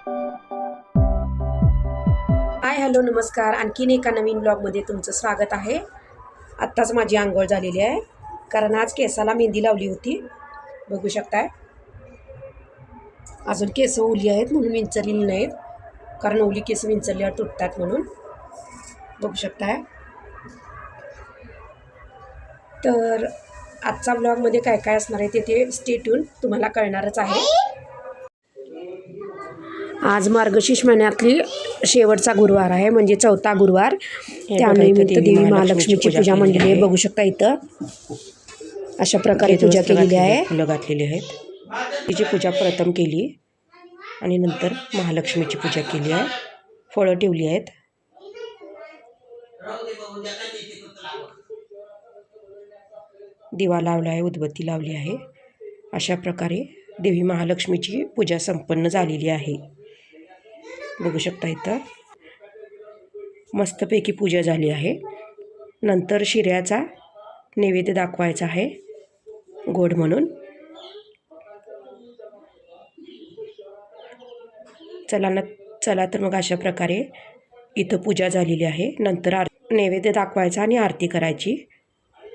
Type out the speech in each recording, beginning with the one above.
Hi hello नमस्कार. आणखीन एका नवीन ब्लॉगमध्ये तुमचं स्वागत आहे. आत्ताच माझी आंघोळ झालेली आहे कारण आज केसाला मेहंदी लावली होती. बघू शकताय. अजून केस ओली आहेत म्हणून विंचरलेली नाहीत कारण ओली केस विंचरल्यावर तुटतात म्हणून. बघू शकताय. तर आजचा ब्लॉगमध्ये काय काय असणार आहे ते ते स्टेटून तुम्हाला कळणारच आहे. आज मार्गशीर्ष महिन्यातली शेवटचा गुरुवार आहे म्हणजे चौथा गुरुवार. त्यानिमित्त देवी महालक्ष्मीची पूजा मंडळी बघू शकता इथं. अशा प्रकारे पूजा केलेली आहे फुलं घातलेली आहेत. तिची पूजा प्रथम केली आणि नंतर महालक्ष्मीची पूजा केली आहे. फळं ठेवली आहेत. दिवा लावला आहे उदबत्ती लावली आहे. अशा प्रकारे देवी महालक्ष्मीची पूजा संपन्न झालेली आहे. बघू शकता इथं. मस्तपैकी पूजा झाली आहे. नंतर शिऱ्याचा नैवेद्य दाखवायचा आहे. गोड म्हणून. चला ना चला तर मग अशा प्रकारे इथं पूजा झालेली आहे. नंतर आर नैवेद्य दाखवायचा आणि आरती करायची.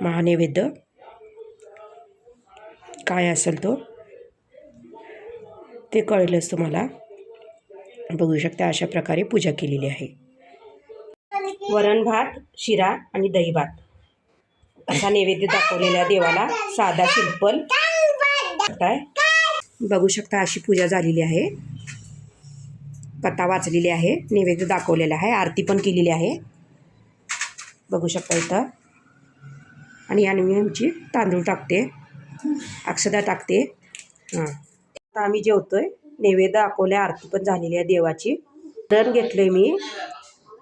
महानैवेद्य. काय असेल तो? ते कळलंच तुम्हाला. बघू शकता अशा प्रकारे पूजा केलेली आहे. वरण भात शिरा आणि दही भात. असा नैवेद्य दाखवलेला देवाला साधा सिंपल काय? बघू शकता अशी पूजा झालेली आहे. कथा वाचलेली आहे. नैवेद्य दाखवलेला आहे. आरती पण केलेली आहे. बघू शकता इथं. आणि आणि मी आमची तांदूळ टाकते. अक्षदा टाकते. हां. आता आम्ही जेवतो आहे नैवेद्य दाखवल्या आरती पण झालेली आहे देवाची. वरण घेतलं मी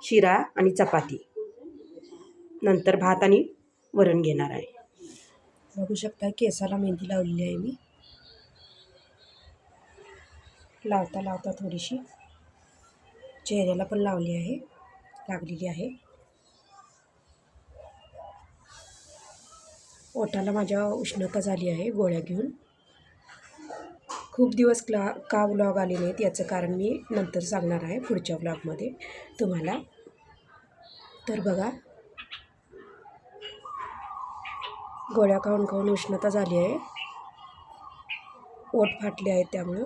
शिरा आणि चपाती. नंतर भात आणि वरण घेणार आहे. बघू शकता केसाला मेहंदी लावलेली आहे मी. लावता लावता थोडीशी चेहऱ्याला पण लावली आहे लागलेली आहे. ओठाला माझ्या उष्णता झाली आहे गोळ्या घेऊन. खूप दिवस क्ला का व्लॉग आले नाहीत याचं कारण मी नंतर सांगणार आहे पुढच्या व्लॉगमध्ये तुम्हाला. तर बघा. गोळ्या खाऊन खाऊन उष्णता झाली आहे. ओट फाटले आहेत त्यामुळं.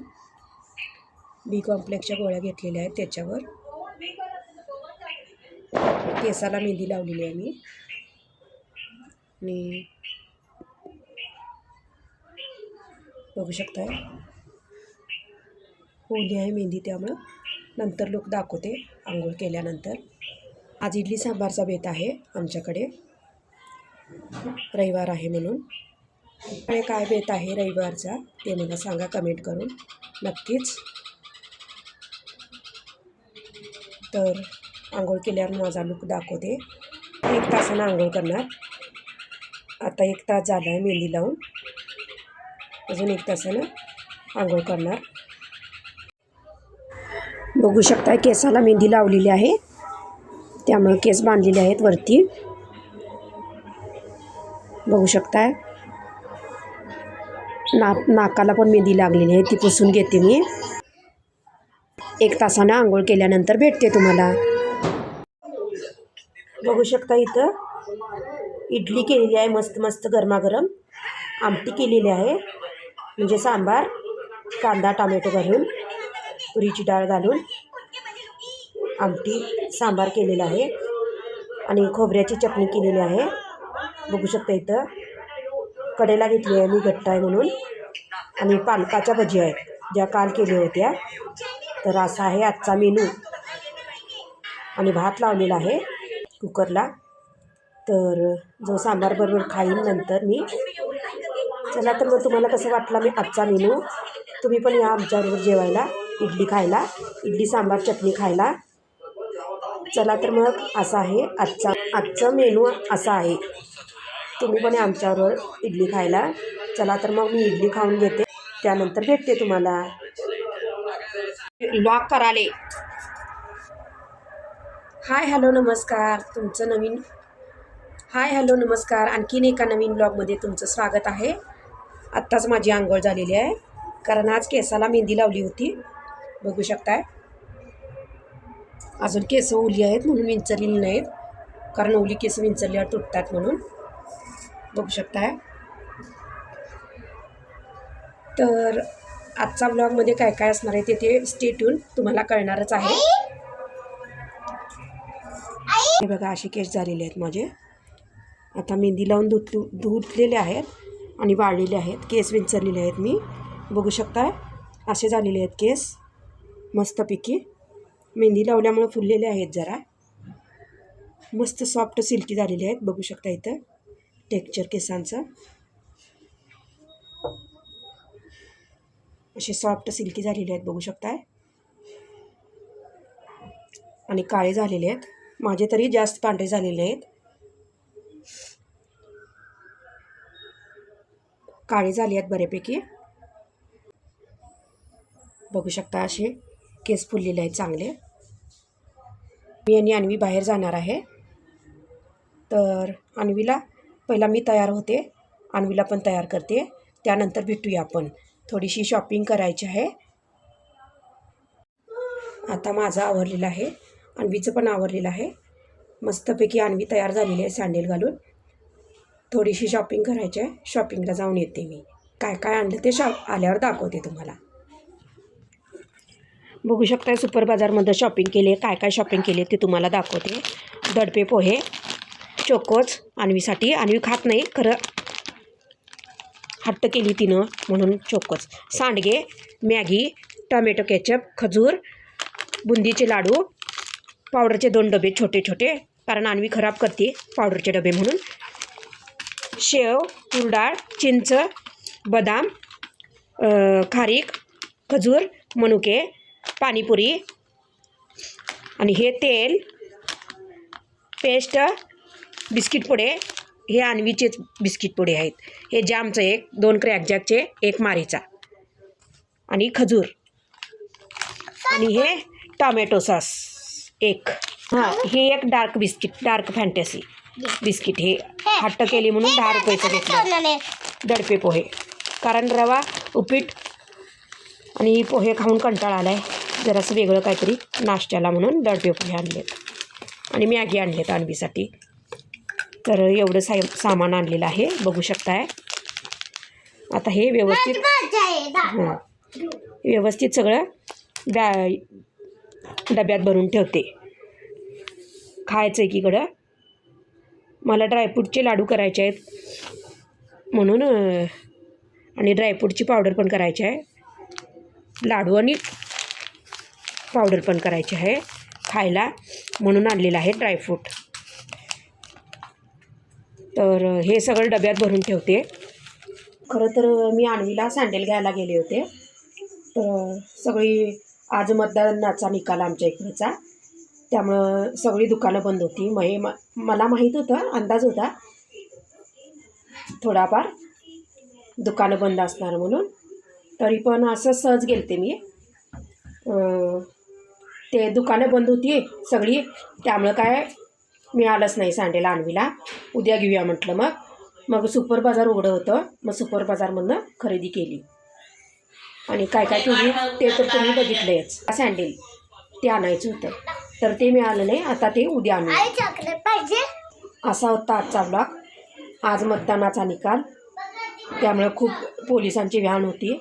बी कॉम्प्लेक्सच्या गोळ्या घेतलेल्या आहेत त्याच्यावर. केसाला मेहंदी लावलेली आहे मी. आणि बघू शकताय. ओली आहे मेहंदी त्यामुळं. नंतर लोक दाखवते आंघोळ केल्यानंतर. आज इडली सांबारचा बेत आहे आमच्याकडे. रविवार आहे म्हणून. आणि काय बेत आहे रविवारचा ते मला सांगा कमेंट करून. नक्कीच. तर आंघोळ केल्यावर माझा लुक दाखवते. एक तासानं आंघोळ करणार. आता एक तास झाला आहे मेहंदी लावून. अजून एक तासानं आंघोळ करणार. बघू शकताय केसाला मेहंदी लावलेली आहे. त्यामुळे केस बांधलेले आहेत वरती. बघू शकताय. ना नाकाला पण मेहंदी लागलेली आहे ती पुसून घेते मी. एक तासानं आंघोळ केल्यानंतर भेटते तुम्हाला. बघू शकता इथं. इडली केलेली आहे मस्त मस्त गरमागरम. आमटी केलेली आहे. म्हणजे सांबार कांदा टोमॅटो घालून तुरीची डाळ घालून. आमटी सांबार केलेला आहे आणि खोबऱ्याची चटणी केलेली आहे. बघू शकता इथं. कडेला घेतली आहे मी घट्ट आहे म्हणून. आणि पालकाच्या भजी आहेत ज्या काल केल्या होत्या. तर असा आहे आजचा मेनू. आणि भात लावलेला आहे कुकरला. तर जो सांबार बरोबर खाईन नंतर मी. चला तर मग तुम्हाला कसं वाटला मी आजचा मेनू? तुम्ही पण या आमच्याबरोबर जेवायला इडली खायला इडली सांबार चटणी खायला. चला तर मग असा आहे आजचा आजचं मेनू असा आहे. तुम्ही पण आमच्याबरोबर इडली खायला. चला तर मग मी इडली खाऊन घेते. त्यानंतर भेटते तुम्हाला. लॉक कराले. हाय हॅलो नमस्कार. तुमचं नवीन हाय हॅलो नमस्कार. आणखीन एका नवीन ब्लॉगमध्ये तुमचं स्वागत आहे. आत्ताच माझी आंघोळ झालेली आहे. कारण आज केसाला मेहंदी लावली होती. बघू शकताय. अजून केस ओली आहेत म्हणून विंचरलेली नाहीत. कारण ओली केस विंचरल्यावर तुटतात म्हणून. बघू शकताय. तर आजचा ब्लॉगमध्ये काय काय असणार आहे ते ते स्टेटून तुम्हाला कळणारच आहे. हे बघा असे केस झालेले आहेत माझे. आता मेहंदी लावून धुत धुतलेले आहेत आणि वाळलेले आहेत. केस विंचरलेले आहेत मी. बघू शकताय? असे झालेले आहेत केस. मस्तपैकी. मेहंदी लावल्यामुळे फुललेले आहेत जरा. मस्त सॉफ्ट सिल्की झालेले आहेत बघू शकता इथं. टेक्चर केसांचं. असे सॉफ्ट सिल्की झालेले आहेत बघू शकताय आणि काळे झालेले आहेत. माझे तरी जास्त पांढरे झालेले आहेत. काळे झाले आहेत बऱ्यापैकी. बघू शकता असे केस फुललेले आहेत चांगले. मी आणि अन्वी बाहेर जाणार आहे. तर अन्वीला पहिला मी तयार होते. अन्वीला पण तयार करते. त्यानंतर भेटूया आपण. थोडीशी शॉपिंग करायची आहे. आता माझं आवरलेलं आहे. अन्वीचं पण आवरलेलं आहे. मस्तपैकी अन्वी तयार झालेली आहे सँडेल घालून. थोडीशी शॉपिंग करायची आहे. शॉपिंगला जाऊन येते मी. काय काय आणलं ते शॉप आल्यावर दाखवते तुम्हाला. बघू शकता सुपर बाजारमध्ये शॉपिंग केली आहे. काय काय शॉपिंग केली आहे ते तुम्हाला दाखवते. दडपे पोहे चोकोच आणवीसाठी. आणवी खात नाही खरं हट्ट केली तिनं म्हणून चोकोच. सांडगे मॅगी टमॅटो केचप खजूर बुंदीचे लाडू पावडरचे दोन डबे छोटे छोटे कारण आणवी खराब करते पावडरचे डबे म्हणून. शेव तुरडाळ चिंच बदाम खारीक खजूर मनुके पाणीपुरी. आणि हे तेल पेस्ट बिस्किट पुडे हे आणवीचेच बिस्किट पुडे आहेत. हे जामचं एक दोन क्रॅक जॅकचे एक मारीचा. आणि खजूर. आणि हे टॉमॅटो सॉस एक. हां हे एक dark biscuit Dark Fantasy biscuit. हे हट्ट केली म्हणून दहा रुपयाचं घेतलं. दडपे पोहे. कारण रवा उपीट आणि पोहे खाऊन कंटाळा आला आहे जरासं वेगळं काहीतरी नाश्त्याला म्हणून दडपे पोहे आणलेत आणि मॅगी आणलेत आणवीसाठी. तर एवढं साय सामान आणलेलं आहे. बघू शकताय. आता हे व्यवस्थित हां. व्यवस्थित सगळं बॅ डब्यात भरून ठेवते. खायचं एकीकडं. मला ड्रायफ्रूटचे लाडू करायचे आहेत. म्हणून आणि ड्रायफ्रूटची पावडर पण करायची आहे. लाडू आणि पावडर पण करायची आहे खायला म्हणून आणलेलं आहे ड्रायफ्रूट तर हे सगळं डब्यात भरून ठेवते. खरं तर मी आणवीला सँडेल घ्यायला गेले होते. तर सगळी आज मतदानाचा निकाल आमच्या इकडचा. त्यामुळं सगळी दुकानं बंद होती. मग हे म मला माहीत होतं अंदाज होता. थोडाफार दुकानं बंद असणार म्हणून. तरी पण असं सहज गेलते मी. ते दुकानं बंद होती सगळी. त्यामुळं काय मिळालंच नाही सँडेल आणवीला. उद्या घेऊया म्हटलं मग. मग सुपर बाजार उघडं होतं. मग सुपर बाजारमधनं खरेदी केली. आणि काय काय केली ते तर तुम्ही बघितलंयच. सँडेल ते आणायचं होतं. तर ते मिळालं नाही. आता ते उद्या आणू. पाहिजे. असा होता आजचा ब्लॉग. आज मतदानाचा निकाल. त्यामुळे खूप पोलिसांची व्यान होती.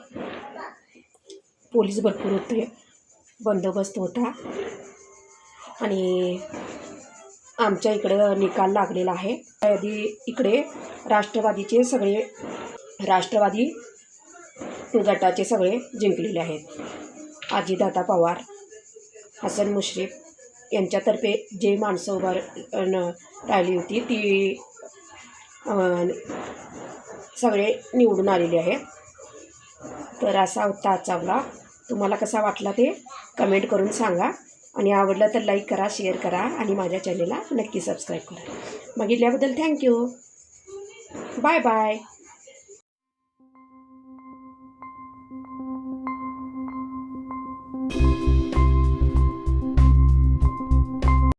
पोलीस भरपूर होते. बंदोबस्त होता. आणि आमच्या इकडं निकाल लागलेला आहे. आधी इकडे राष्ट्रवादीचे सगळे राष्ट्रवादी गटाचे सगळे जिंकलेले आहेत. अजितदादा पवार हसन मुश्रीफ यांच्यातर्फे जे माणसं उभार न- राहिली होती ती सगळे निवडून आलेले आहेत. तर असा होता आजचा ब्लॉग तुम्हाला कसा वाटला ते कमेंट करून सांगा. आणि आवडलं तर लाईक करा शेअर करा आणि माझ्या चॅनेलला नक्की सबस्क्राईब करा. बघितल्याबद्दल थँक्यू बाय बाय